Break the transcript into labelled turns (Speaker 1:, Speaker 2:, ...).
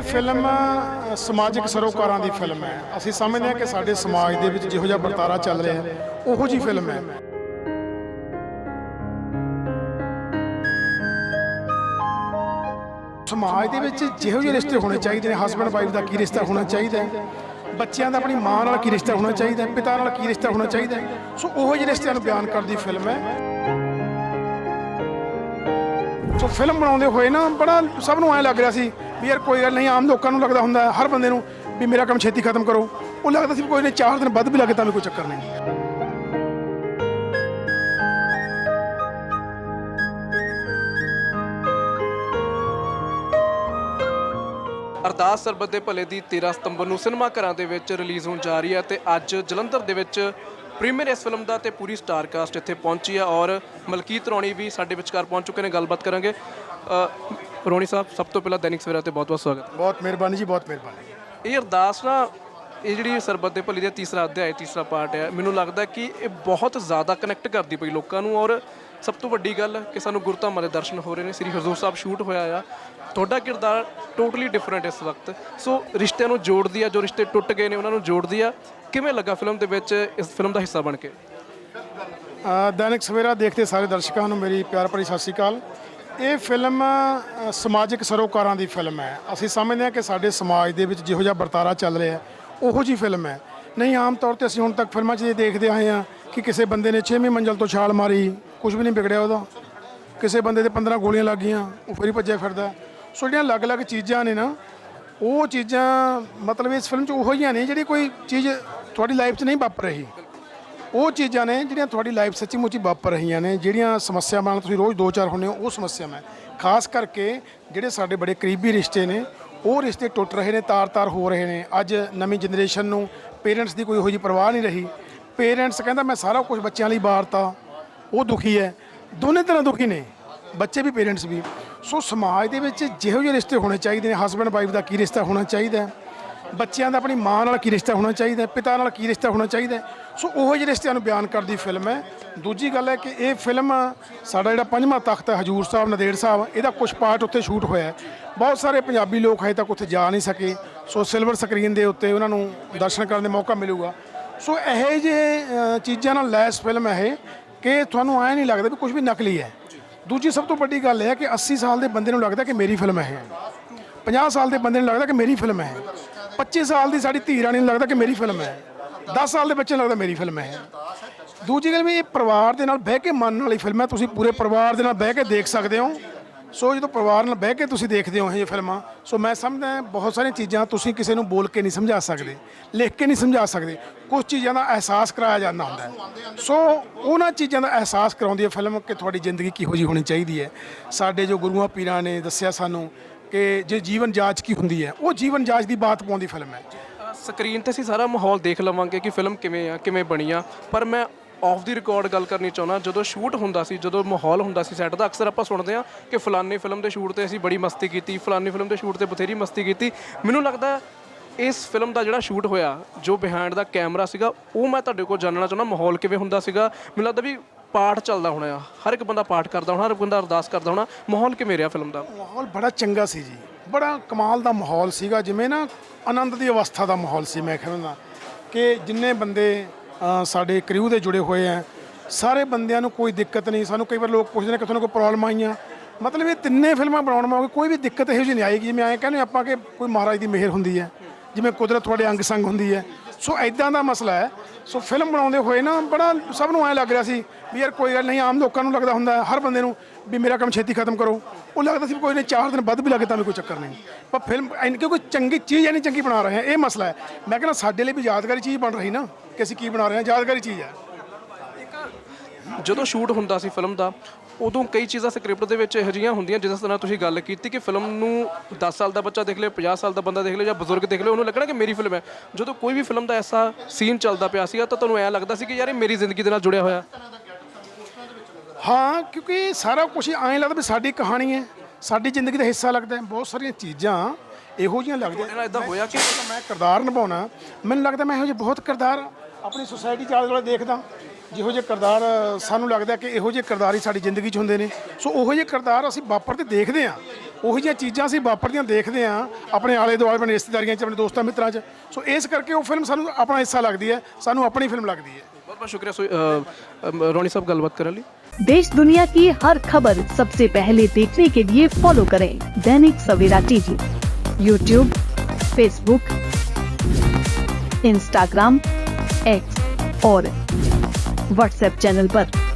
Speaker 1: ਇਹ ਫਿਲਮ ਸਮਾਜਿਕ ਸਰੋਕਾਰਾਂ ਦੀ ਫਿਲਮ ਹੈ। ਅਸੀਂ ਸਮਝਦੇ ਹਾਂ ਕਿ ਸਾਡੇ ਸਮਾਜ ਦੇ ਵਿੱਚ ਜਿਹੋ ਜਿਹਾ ਵਰਤਾਰਾ ਚੱਲ ਰਿਹਾ ਹੈ, ਉਹੋ ਜੀ ਫਿਲਮ ਹੈ। ਸਮਾਜ ਦੇ ਵਿੱਚ ਜਿਹੋ ਜਿਹੇ ਰਿਸ਼ਤੇ ਹੋਣੇ ਚਾਹੀਦੇ ਨੇ ਹਸਬੰਡ ਵਾਈਫ ਦਾ ਕੀ ਰਿਸ਼ਤਾ ਹੋਣਾ ਚਾਹੀਦਾ ਹੈ? ਬੱਚਿਆਂ ਦਾ ਆਪਣੀ ਮਾਂ ਨਾਲ ਕੀ ਰਿਸ਼ਤਾ ਹੋਣਾ ਚਾਹੀਦਾ ਹੈ? ਪਿਤਾ ਨਾਲ ਕੀ ਰਿਸ਼ਤਾ ਹੋਣਾ ਚਾਹੀਦਾ ਹੈ? ਸੋ ਉਹੋ ਜਿਹੇ ਰਿਸ਼ਤਿਆਂ ਨੂੰ ਬਿਆਨ ਕਰਦੀ ਫਿਲਮ ਹੈ। ਸੋ ਫਿਲਮ ਬਣਾਉਂਦੇ ਹੋਏ ਨਾ ਬੜਾ ਸਭ ਨੂੰ ਐ ਲੱਗ ਰਿਹਾ ਸੀ ਵੀ ਯਾਰ ਕੋਈ ਗੱਲ ਨਹੀਂ, ਆਮ ਲੋਕਾਂ ਨੂੰ ਲੱਗਦਾ ਹੁੰਦਾ ਹਰ ਬੰਦੇ ਨੂੰ ਵੀ ਮੇਰਾ ਕੰਮ ਛੇਤੀ ਖਤਮ ਕਰੋ। ਉਹ ਲੱਗਦਾ ਸੀ ਕੋਈ ਨਹੀਂ, ਚਾਰ ਦਿਨ ਵੱਧ ਵੀ ਲੱਗੇ ਤਾਂ ਵੀ ਕੋਈ ਚੱਕਰ ਨਹੀਂ।
Speaker 2: ਅਰਦਾਸ ਸਰਬਤ ਦੇ ਭਲੇ ਦੀ 13 ਸਤੰਬਰ ਨੂੰ ਸਿਨੇਮਾ ਘਰਾਂ ਦੇ ਵਿੱਚ ਰਿਲੀਜ਼ ਹੋਣ ਜਾ ਰਹੀ ਹੈ ਤੇ ਅੱਜ ਜਲੰਧਰ ਦੇ ਵਿੱਚ ਪ੍ਰੀਮੀਅਰ ਇਸ ਫਿਲਮ ਦਾ ਤੇ ਪੂਰੀ ਸਟਾਰ ਕਾਸਟ ਇੱਥੇ ਪਹੁੰਚੀ ਹੈ ਔਰ ਮਲਕੀਤ ਰੌਣੀ ਵੀ ਸਾਡੇ ਵਿਚਕਾਰ ਪਹੁੰਚ ਚੁੱਕੇ ਨੇ ਗੱਲਬਾਤ ਕਰਾਂਗੇ। ਅ, ਰੌਣੀ ਸਾਹਿਬ ਸਭ ਤੋਂ ਪਹਿਲਾਂ ਦੈਨਿਕ ਸਵੇਰਾ ਤੇ ਬਹੁਤ-ਬਹੁਤ ਸਵਾਗਤ।
Speaker 1: ਬਹੁਤ ਮਿਹਰਬਾਨੀ ਜੀ ਬਹੁਤ ਮਿਹਰਬਾਨੀ।
Speaker 2: ਇਹ ਅਰਦਾਸ ਨਾ ਇਹ ਜਿਹੜੀ ਸਰਬਤ ਦੇ ਭਲੀ ਦਾ ਤੀਸਰਾ ਅਧਿਆਇ ਤੀਸਰਾ ਪਾਰਟ ਹੈ ਮੈਨੂੰ ਲੱਗਦਾ ਕਿ ਇਹ ਬਹੁਤ ਜ਼ਿਆਦਾ ਕਨੈਕਟ ਕਰਦੀ ਪਈ ਲੋਕਾਂ ਨੂੰ ਔਰ ਸਭ ਤੋਂ ਵੱਡੀ ਗੱਲ ਕਿ ਸਾਨੂੰ ਗੁਰਧਾਮਾਂ ਦੇ ਦਰਸ਼ਨ ਹੋ ਰਹੇ ਨੇ, ਸ੍ਰੀ ਹਜ਼ੂਰ ਸਾਹਿਬ ਸ਼ੂਟ ਹੋਇਆ ਆ। ਤੁਹਾਡਾ ਕਿਰਦਾਰ ਟੋਟਲੀ ਡਿਫਰੈਂਟ ਇਸ ਵਕਤ। ਸੋ ਰਿਸ਼ਤਿਆਂ ਨੂੰ ਜੋੜਦੀ ਆ, ਜੋ ਰਿਸ਼ਤੇ ਟੁੱਟ ਗਏ ਨੇ, ਉਹਨਾਂ ਨੂੰ ਜੋੜਦੀ ਆ। ਕਿਵੇਂ ਲੱਗਾ ਫਿਲਮ ਦੇ ਵਿੱਚ, ਇਸ ਫਿਲਮ ਦਾ ਹਿੱਸਾ ਬਣ ਕੇ?
Speaker 1: ਦੈਨਿਕ ਸਵੇਰਾ ਦੇਖਦੇ ਸਾਰੇ ਦਰਸ਼ਕਾਂ ਨੂੰ, ਮੇਰੀ ਪਿਆਰ ਭਰੀ ਸਤਿ ਸ਼੍ਰੀ ਅਕਾਲ। ਇਹ ਫਿਲਮ ਸਮਾਜਿਕ ਸਰੋਕਾਰਾਂ ਦੀ ਫਿਲਮ ਹੈ। ਅਸੀਂ ਸਮਝਦੇ ਹਾਂ ਕਿ ਸਾਡੇ ਸਮਾਜ ਦੇ ਵਿੱਚ ਜਿਹੋ ਜਿਹਾ ਵਰਤਾਰਾ ਚੱਲ ਰਿਹਾ ਉਹੋ ਜੀ ਫਿਲਮ ਹੈ। ਨਹੀਂ, ਆਮ ਤੌਰ ਤੇ ਅਸੀਂ ਹੁਣ ਤੱਕ ਫਿਲਮਾਂ 'ਚ ਇਹ ਦੇਖਦੇ ਆਏ ਹਾਂ ਕਿ ਕਿਸੇ ਬੰਦੇ ਨੇ 6ਵੀਂ ਮੰਜ਼ਲ ਤੋਂ ਛਾਲ ਮਾਰੀ ਕੁਝ ਵੀ ਨਹੀਂ ਵਿਗੜਿਆ ਉਹਦਾ। ਕਿਸੇ ਬੰਦੇ ਦੇ 15 ਗੋਲੀਆਂ ਲੱਗ ਗਈਆਂ, ਉਹ ਫਿਰ ਹੀ ਭੱਜਿਆ ਫਿਰਦਾ। ਸੋ ਜਿਹੜੀਆਂ ਅਲੱਗ-ਅਲੱਗ ਚੀਜ਼ਾਂ ਨੇ ਨਾ, ਉਹ ਚੀਜ਼ਾਂ ਮਤਲਬ ਇਸ ਫਿਲਮ 'ਚ ਉਹੋ ਹੀ ਨੇ ਜਿਹੜੀ ਕੋਈ ਚੀਜ਼ ਤੁਹਾਡੀ ਲਾਈਫ 'ਚ ਨਹੀਂ ਵਾਪਰ ਰਹੀ। ਉਹ ਚੀਜ਼ਾਂ ਨੇ ਜਿਹੜੀਆਂ ਤੁਹਾਡੀ ਲਾਈਫ ਸੱਚੀ ਮੁੱਚੀ ਵਾਪਰ ਰਹੀਆਂ ਨੇ, ਜਿਹੜੀਆਂ ਸਮੱਸਿਆਵਾਂ ਨਾਲ ਤੁਸੀਂ ਰੋਜ਼ ਦੋ ਚਾਰ ਹੁੰਦੇ ਹੋ, ਉਹ ਸਮੱਸਿਆਵਾਂ ਖਾਸ ਕਰਕੇ ਜਿਹੜੇ ਸਾਡੇ ਬੜੇ ਕਰੀਬੀ ਰਿਸ਼ਤੇ ਨੇ, ਉਹ ਰਿਸ਼ਤੇ ਟੁੱਟ ਰਹੇ ਨੇ, ਤਾਰ-ਤਾਰ ਹੋ ਰਹੇ ਨੇ। ਅੱਜ ਨਵੀਂ ਜਨਰੇਸ਼ਨ ਨੂੰ ਪੇਰੈਂਟਸ ਦੀ ਕੋਈ ਉਹੋ ਜਿਹੀ ਪਰਵਾਹ ਨਹੀਂ ਰਹੀ। ਪੇਰੈਂਟਸ ਕਹਿੰਦਾ ਮੈਂ ਸਾਰਾ ਕੁਝ ਬੱਚਿਆਂ ਲਈ ਵਾਰਤਾ, ਉਹ ਦੁਖੀ ਹੈ। ਦੋਨੇ ਤਰ੍ਹਾਂ ਦੁਖੀ ਨੇ। ਬੱਚੇ ਵੀ ਪੇਰੈਂਟਸ ਵੀ। ਸੋ ਸਮਾਜ ਦੇ ਵਿੱਚ ਜਿਹੋ ਜਿਹੇ ਰਿਸ਼ਤੇ ਹੋਣੇ ਚਾਹੀਦੇ ਨੇ ਹਸਬੰਡ ਵਾਈਫ ਦਾ ਕੀ ਰਿਸ਼ਤਾ ਹੋਣਾ ਚਾਹੀਦਾ ਬੱਚਿਆਂ ਦਾ ਆਪਣੀ ਮਾਂ ਨਾਲ ਕੀ ਰਿਸ਼ਤਾ ਹੋਣਾ ਚਾਹੀਦਾ ਪਿਤਾ ਨਾਲ ਕੀ ਰਿਸ਼ਤਾ ਹੋਣਾ ਚਾਹੀਦਾ ਸੋ ਉਹੋ ਜਿਹੇ ਰਿਸ਼ਤਿਆਂ ਨੂੰ ਬਿਆਨ ਕਰਦੀ ਫਿਲਮ ਹੈ। ਦੂਜੀ ਗੱਲ ਹੈ ਕਿ ਇਹ ਫਿਲਮ ਸਾਡਾ ਜਿਹੜਾ ਪੰਜਵਾਂ ਤਖਤ ਹੈ, ਹਜੂਰ ਸਾਹਿਬ, ਨਦੇੜ ਸਾਹਿਬ, ਇਹਦਾ ਕੁਝ ਪਾਰਟ ਉੱਥੇ ਸ਼ੂਟ ਹੋਇਆ ਬਹੁਤ ਸਾਰੇ ਪੰਜਾਬੀ ਲੋਕ ਹਜੇ ਤੱਕ ਉੱਥੇ ਜਾ ਨਹੀਂ ਸਕੇ। ਸੋ ਸਿਲਵਰ ਸਕਰੀਨ ਦੇ ਉੱਤੇ ਉਹਨਾਂ ਨੂੰ ਦਰਸ਼ਨ ਕਰਨ ਦਾ ਮੌਕਾ ਮਿਲੂਗਾ। ਸੋ ਇਹੋ ਜਿਹੇ ਚੀਜ਼ਾਂ ਨਾਲ ਲੈਸ ਫਿਲਮ ਹੈ ਇਹ ਕਿ ਤੁਹਾਨੂੰ ਐ ਨਹੀਂ ਲੱਗਦਾ ਵੀ ਕੁਝ ਵੀ ਨਕਲੀ ਹੈ। ਦੂਜੀ ਸਭ ਤੋਂ ਵੱਡੀ ਗੱਲ ਇਹ ਹੈ ਕਿ 80 ਸਾਲ ਦੇ ਬੰਦੇ ਨੂੰ ਲੱਗਦਾ ਕਿ ਮੇਰੀ ਫਿਲਮ ਹੈ। ਇਹ 50 ਸਾਲ ਦੇ ਬੰਦੇ ਨੂੰ ਲੱਗਦਾ ਕਿ ਮੇਰੀ ਫਿਲਮ ਹੈ। 25 ਸਾਲ ਦੀ ਸਾਡੀ ਧੀ ਰਾਣੀ ਨੂੰ ਲੱਗਦਾ ਕਿ ਮੇਰੀ ਫਿਲਮ ਹੈ। 10 ਸਾਲ ਦੇ ਬੱਚੇ ਨੂੰ ਲੱਗਦਾ ਮੇਰੀ ਫਿਲਮ ਹੈ। ਦੂਜੀ ਗੱਲ ਵੀ ਇਹ ਪਰਿਵਾਰ ਦੇ ਨਾਲ ਬਹਿ ਕੇ ਮੰਨਣ ਵਾਲੀ ਫਿਲਮ ਹੈ। ਤੁਸੀਂ ਪੂਰੇ ਪਰਿਵਾਰ ਦੇ ਨਾਲ ਬਹਿ ਕੇ ਦੇਖ ਸਕਦੇ ਹੋ। ਸੋ ਜਦੋਂ ਪਰਿਵਾਰ ਨਾਲ ਬਹਿ ਕੇ ਤੁਸੀਂ ਦੇਖਦੇ ਹੋ ਇਹ ਫਿਲਮਾਂ, ਸੋ ਮੈਂ ਸਮਝਦਾ ਬਹੁਤ ਸਾਰੀਆਂ ਚੀਜ਼ਾਂ ਤੁਸੀਂ ਕਿਸੇ ਨੂੰ ਬੋਲ ਕੇ ਨਹੀਂ ਸਮਝਾ ਸਕਦੇ, ਲਿਖ ਕੇ ਨਹੀਂ ਸਮਝਾ ਸਕਦੇ। ਕੁਝ ਚੀਜ਼ਾਂ ਦਾ ਅਹਿਸਾਸ ਕਰਾਇਆ ਜਾਂਦਾ ਹੁੰਦਾ ਹੈ। ਸੋ ਉਹਨਾਂ ਚੀਜ਼ਾਂ ਦਾ ਅਹਿਸਾਸ ਕਰਾਉਂਦੀ ਹੈ ਫਿਲਮ ਕਿ ਤੁਹਾਡੀ ਜ਼ਿੰਦਗੀ ਕਿਹੋ ਜਿਹੀ ਹੋਣੀ ਚਾਹੀਦੀ ਹੈ। ਸਾਡੇ ਜੋ ਗੁਰੂਆਂ ਪੀਰਾਂ ਨੇ ਦੱਸਿਆ ਸਾਨੂੰ ਕਿ ਜੇ ਜੀਵਨ ਜਾਂਚ ਕੀ ਹੁੰਦੀ ਹੈ, ਉਹ ਜੀਵਨ ਜਾਂਚ ਦੀ ਬਾਤ ਪਾਉਂਦੀ ਫਿਲਮ ਹੈ।
Speaker 2: ਸਕਰੀਨ ਤੇ ਅਸੀਂ ਸਾਰਾ ਮਾਹੌਲ ਦੇਖ ਲਵਾਂਗੇ ਕਿ ਫਿਲਮ ਕਿਵੇਂ ਆ, ਕਿਵੇਂ ਬਣੀ ਆ। ਪਰ ਮੈਂ ਆਫ ਦੀ ਰਿਕਾਰਡ ਗੱਲ ਕਰਨੀ ਚਾਹੁੰਦਾ, ਜਦੋਂ ਸ਼ੂਟ ਹੁੰਦਾ ਸੀ, ਜਦੋਂ ਮਾਹੌਲ ਹੁੰਦਾ ਸੀ ਸੈੱਟ ਦਾ, ਅਕਸਰ ਆਪਾਂ ਸੁਣਦੇ ਆ ਕਿ ਫਲਾਨੀ ਫਿਲਮ ਦੇ ਸ਼ੂਟ ਤੇ ਅਸੀਂ ਬੜੀ ਮਸਤੀ ਕੀਤੀ, ਫਲਾਨੀ ਫਿਲਮ ਦੇ ਸ਼ੂਟ ਤੇ ਬਥੇਰੀ ਮਸਤੀ ਕੀਤੀ। ਮੈਨੂੰ ਲੱਗਦਾ ਇਸ ਫਿਲਮ ਦਾ ਜਿਹੜਾ ਸ਼ੂਟ ਹੋਇਆ, ਜੋ ਬਿਹਾਈਂਡ ਦਾ ਕੈਮਰਾ ਸੀਗਾ, ਉਹ ਮੈਂ ਤੁਹਾਡੇ ਕੋਲ ਜਾਣਨਾ ਚਾਹੁੰਦਾ, ਮਾਹੌਲ ਕਿਵੇਂ ਹੁੰਦਾ ਸੀਗਾ? ਮੈਨੂੰ ਲੱਗਦਾ ਵੀ ਪਾਠ ਚੱਲਦਾ ਹੋਣਾ ਆ, ਹਰ ਇੱਕ ਬੰਦਾ ਪਾਠ ਕਰਦਾ ਹੋਣਾ, ਹਰ ਇੱਕ ਬੰਦਾ ਅਰਦਾਸ ਕਰਦਾ ਹੋਣਾ, ਮਾਹੌਲ ਕਿਵੇਂ ਰਿਹਾ ਫਿਲਮ ਦਾ?
Speaker 1: ਮਾਹੌਲ ਬੜਾ ਚੰਗਾ ਸੀ ਜੀ। ਬੜਾ ਕਮਾਲ ਦਾ ਮਾਹੌਲ ਸੀਗਾ, ਜਿਵੇਂ ਨਾ ਆਨੰਦ ਦੀ ਅਵਸਥਾ ਦਾ ਮਾਹੌਲ ਸੀ, ਮੈਂ ਕਹਿੰਦਾ ਕਿ ਜਿੰਨੇ ਬੰਦੇ ਸਾਡੇ ਕ੍ਰਿਊ ਦੇ ਜੁੜੇ ਹੋਏ ਆ। ਸਾਰੇ ਬੰਦਿਆਂ ਨੂੰ ਕੋਈ ਦਿੱਕਤ ਨਹੀਂ। ਸਾਨੂੰ ਕਈ ਵਾਰ ਲੋਕ ਪੁੱਛਦੇ ਨੇ ਕਿ ਤੁਹਾਨੂੰ ਕੋਈ ਪ੍ਰੋਬਲਮ ਆਈਆਂ ਮਤਲਬ ਇਹ ਤਿੰਨੇ ਫਿਲਮਾਂ ਬਣਾਉਣ ਮਾ ਕੋਈ ਵੀ ਦਿੱਕਤ ਇਹੋ ਜਿਹੀ ਨਹੀਂ ਆਏਗੀ। ਜਿਵੇਂ ਐਂ ਕਹਿੰਦੇ ਆਪਾਂ ਕਿ ਕੋਈ ਮਹਾਰਾਜ ਦੀ ਮਿਹਰ ਹੁੰਦੀ ਹੈ। ਜਿਵੇਂ ਕੁਦਰਤ ਤੁਹਾਡੇ ਅੰਗ ਸੰਗ ਹੁੰਦੀ ਹੈ। ਸੋ ਐਦਾਂ ਦਾ ਮਸਲਾ ਹੈ। ਸੋ ਫਿਲਮ ਬਣਾਉਂਦੇ ਹੋਏ ਨਾ ਬੜਾ ਸਭ ਨੂੰ ਐਂ ਲੱਗ ਰਿਹਾ ਸੀ ਵੀ ਯਾਰ ਕੋਈ ਗੱਲ ਨਹੀਂ, ਆਮ ਲੋਕਾਂ ਨੂੰ ਲੱਗਦਾ ਹੁੰਦਾ ਹਰ ਬੰਦੇ ਨੂੰ ਵੀ ਮੇਰਾ ਕੰਮ ਛੇਤੀ ਖਤਮ ਕਰੋ। ਉਹ ਲੱਗਦਾ ਸੀ ਕੋਈ ਨਹੀਂ, ਚਾਰ ਦਿਨ ਵੱਧ ਵੀ ਲੱਗੇ ਤਾਂ ਵੀ ਕੋਈ ਚੱਕਰ ਨਹੀਂ। ਪਰ ਫਿਲਮ ਐਨ ਕਿਉਂਕਿ ਚੰਗੀ ਚੀਜ਼ ਐਨੀ ਚੰਗੀ ਬਣਾ ਰਹੇ ਹਾਂ ਇਹ ਮਸਲਾ ਹੈ। ਮੈਂ ਕਹਿੰਦਾ ਸਾਡੇ ਲਈ ਵੀ ਯਾਦਗਾਰੀ ਚੀਜ਼ ਬਣ ਰਹੀ ਨਾ, ਕਿ ਅਸੀਂ ਕੀ ਬਣਾ ਰਹੇ ਹਾਂ ਯਾਦਗਾਰੀ ਚੀਜ਼ ਹੈ।
Speaker 2: ਜਦੋਂ ਸ਼ੂਟ ਹੁੰਦਾ ਸੀ ਫਿਲਮ ਦਾ ਉਦੋਂ ਕਈ ਚੀਜ਼ਾਂ ਸਕ੍ਰਿਪਟ ਦੇ ਵਿੱਚ ਇਹੋ ਜਿਹੀਆਂ ਹੁੰਦੀਆਂ ਜਿਸ ਤਰ੍ਹਾਂ ਤੁਸੀਂ ਗੱਲ ਕੀਤੀ ਕਿ ਫਿਲਮ ਨੂੰ 10 ਸਾਲ ਦਾ ਬੱਚਾ ਦੇਖ ਲੇ 50 ਸਾਲ ਦਾ ਬੰਦਾ ਦੇਖ ਲੇ ਜਾਂ ਬਜ਼ੁਰਗ ਦੇਖ ਲੇ ਉਹਨੂੰ ਲੱਗਣਾ ਕਿ ਮੇਰੀ ਫਿਲਮ ਹੈ। ਜਦੋਂ ਕੋਈ ਵੀ ਫਿਲਮ ਦਾ ਐਸਾ ਸੀਨ ਚੱਲਦਾ ਪਿਆ ਸੀਗਾ ਤਾਂ ਤੁਹਾਨੂੰ ਐਂ ਲੱਗਦਾ ਸੀ ਕਿ ਯਾਰ ਇਹ ਮੇਰੀ ਜ਼ਿੰਦਗੀ ਦੇ ਨਾਲ ਜੁੜਿਆ ਹੋਇਆ।
Speaker 1: ਹਾਂ ਕਿਉਂਕਿ ਸਾਰਾ ਕੁਝ ਐਂ ਲੱਗਦਾ ਵੀ ਸਾਡੀ ਕਹਾਣੀ ਹੈ ਸਾਡੀ ਜ਼ਿੰਦਗੀ ਦਾ ਹਿੱਸਾ ਲੱਗਦਾ ਹੈ ਬਹੁਤ ਸਾਰੀਆਂ ਚੀਜ਼ਾਂ ਇਹੋ ਜਿਹੀਆਂ ਲੱਗਦੀਆਂ।
Speaker 2: ਇਦਾਂ ਹੋਇਆ ਕਿ
Speaker 1: ਮੈਂ ਕਿਰਦਾਰ ਨਿਭਾਉਣਾ ਮੈਨੂੰ ਲੱਗਦਾ ਮੈਂ ਇਹੋ ਜਿਹੇ ਬਹੁਤ ਕਿਰਦਾਰ ਆਪਣੀ ਸੁਸਾਇਟੀ ਚ ਆਲੇ ਦੁਆਲੇ ਦੇਖਦਾ। ਜਿਹੋ ਜਿਹੇ ਕਿਰਦਾਰ ਅ, ਸਾਨੂੰ ਲੱਗਦਾ ਕਿ ਇਹੋ ਜਿਹੇ ਕਿਰਦਾਰ ਹੀ ਸਾਡੀ ਜ਼ਿੰਦਗੀ 'ਚ ਹੁੰਦੇ ਨੇ ਸੋ ਉਹੋ ਜਿਹੇ ਕਿਰਦਾਰ ਅਸੀਂ ਵਾਪਰਦੇ ਦੇਖਦੇ ਆ ਉਹੋ ਜਿਹੀਆਂ ਚੀਜ਼ਾਂ ਅਸੀਂ ਵਾਪਰਦੀਆਂ ਦੇਖਦੇ ਆ ਆਪਣੇ ਆਲੇ ਦੁਆਲੇ ਆਪਣੇ ਰਿਸ਼ਤੇਦਾਰੀਆਂ 'ਚ ਆਪਣੇ ਦੋਸਤਾਂ ਮਿੱਤਰਾਂ 'ਚ ਸੋ ਇਸ ਕਰਕੇ ਉਹ ਫਿਲਮ ਸਾਨੂੰ ਆਪਣਾ ਹਿੱਸਾ ਲੱਗਦੀ ਹੈ ਸਾਨੂੰ ਆਪਣੀ ਫਿਲਮ ਲੱਗਦੀ ਹੈ
Speaker 2: ਬਹੁਤ ਬਹੁਤ ਸ਼ੁਕਰੀਆ ਸੋ ਅ, ਅ, ਰੋਣੀ ਸਾਹਿਬ ਗੱਲਬਾਤ ਕਰਨ ਲਈ
Speaker 3: देश दुनिया की हर खबर सबसे पहले देखने के लिए फॉलो करें Dainik Savera TV YouTube Facebook Instagram X और व्हाट्सएप चैनल पर।